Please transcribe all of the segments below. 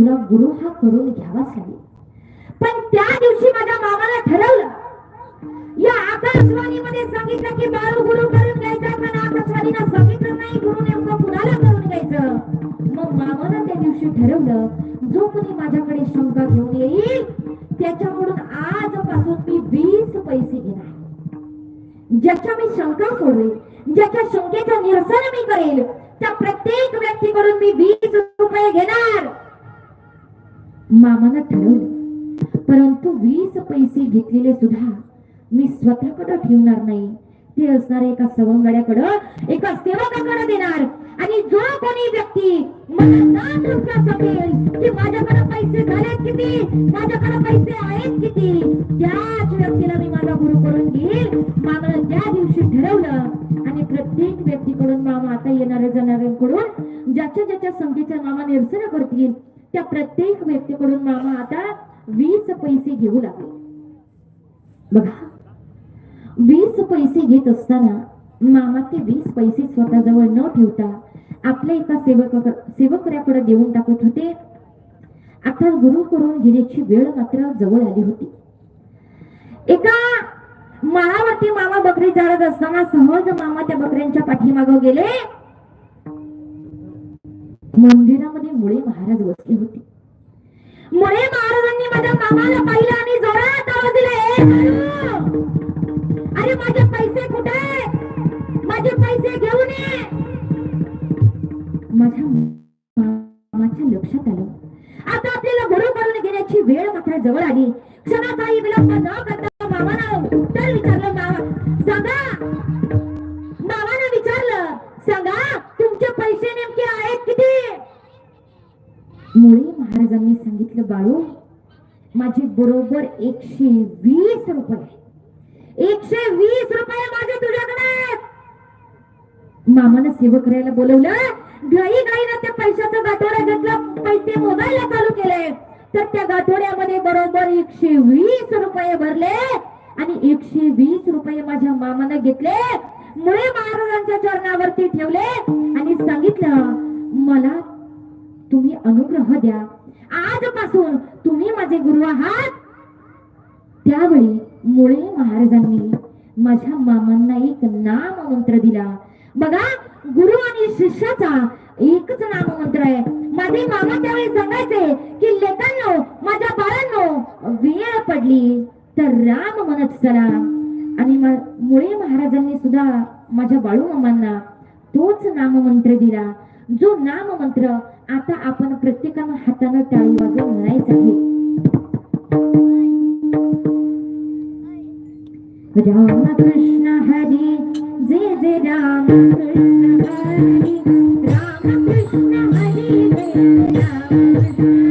तुला गुरु हा करून घ्यावाच लागेल पण त्या दिवशी माझ्या मामाला ठरवलं या आकाशवाणीमध्ये सांगितलं की बाळू गुरु करून घ्यायचा पण आकाशवाणीला सांगितलं नाही गुरु नेमकं कुणाला करून घ्यायचं? मग मामाला त्या दिवशी ठरवलं जो कोणी माझ्याकडे शंका घेऊन येईल त्याच्याकडून आजपासून मी वीस पैसे घेणार ज्याच्या मी शंका सोडवेल ज्याच्या शंकेचं निरसन मी करेल त्या प्रत्येक व्यक्तीकडून मी वीस मामानं ठरवलं परंतु वीस पैसे घेतलेले सुद्धा मी स्वतःकडे ठेवणार नाही. ते असणार एका सवंगड्याकडं एका सेवकाकडे देणार. आणि जो कोणी व्यक्ती मला ना दृष्टा सांगेल की माझ्याकडे पैसे झालेत किती? माझ्याकडे पैसे आहेत किती? त्याच व्यक्तीला मी माझा गुरु करून घेईल. मामानं त्या दिवशी ठरवलं. आणि प्रत्येक व्यक्तीकडून मामा आता येणाऱ्या जाणाऱ्यांकडून ज्याच्या ज्याच्या संख्येच्या मामा निरसन करतील त्या प्रत्येक व्यक्तीकडून मामा आता वीस पैसे घेऊ लागले. बघा वीस पैसे घेत असताना मामा ते वीस पैसे स्वतःजवळ न ठेवता आपल्या एका सेवक सेवकऱ्याकडे देऊन टाकत होते. आता गुरु करून घेण्याची वेळ मात्र जवळ आली होती. एका माळावरती मामा बकरी चालत असताना सहज मामा त्या बकऱ्यांच्या पाठीमागं गेले. मंदिरामध्ये मुळे महाराज बसले होते. मुळे महाराजांनी माझ्या मामाला पाहिलं आणि जोरात आवाज दिले अरे माझे पैसे कुठे माझे पैसे घेऊन ये. माझ्या मामाच्या लक्षात आलं. आता आपल्याला गुरु करून घेण्याची वेळ मात्र जवळ आली. क्षणाचाही विलंब न करता मामाला उत्तर विचारलं मामा सांगा बाळू माझी बरोबर एकशे वीस रुपये. एकशे वीस रुपये माझे तुझ्याकडे मामानं सेवक करायला बोलवलं घाई घाईनं त्या पैशाचं गाठोडा घेतलं पैसे मोजायला चालू केले. तर त्या गाठोड्यामध्ये बरोबर एकशे वीस रुपये भरले आणि एकशे वीस रुपये माझ्या मामानं घेतले. मुळे महाराजांच्या चरणावरती ठेवले आणि सांगितलं मला तुम्ही अनुग्रह द्या. आजपासून तुम्ही माझे गुरु आहात. त्यावेळी मुळे महाराजांनी माझ्या मामांना एक नाम मंत्र दिला. बघा गुरु आणि शिष्याचा एकच नाम मंत्र आहे. माझे मामा त्यावेळी सांगायचे की लेखांनो माझ्या बाळांनो वेळ पडली तर राम म्हणत चला. आणि मुळे महाराजांनी सुद्धा माझ्या बाळू मामांना तोच नाममंत्र दिला. जो नाम मंत्र आता आपण प्रत्येकानं हातानं टाळी वाजवून म्हणायचं आहे राम कृष्ण हरी जय जय राम कृष्ण हरी राम कृष्ण हरी जय राम कृष्ण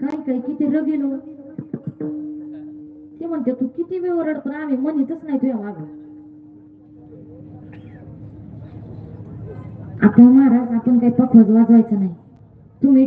काय काय किती र गेलो? ते म्हणते तू किती वेळ ओरड पण आम्ही म्हणतच नाही तुझ्या माग. आता महाराज आपण काही पखवज वाजवायचं नाही. तुम्ही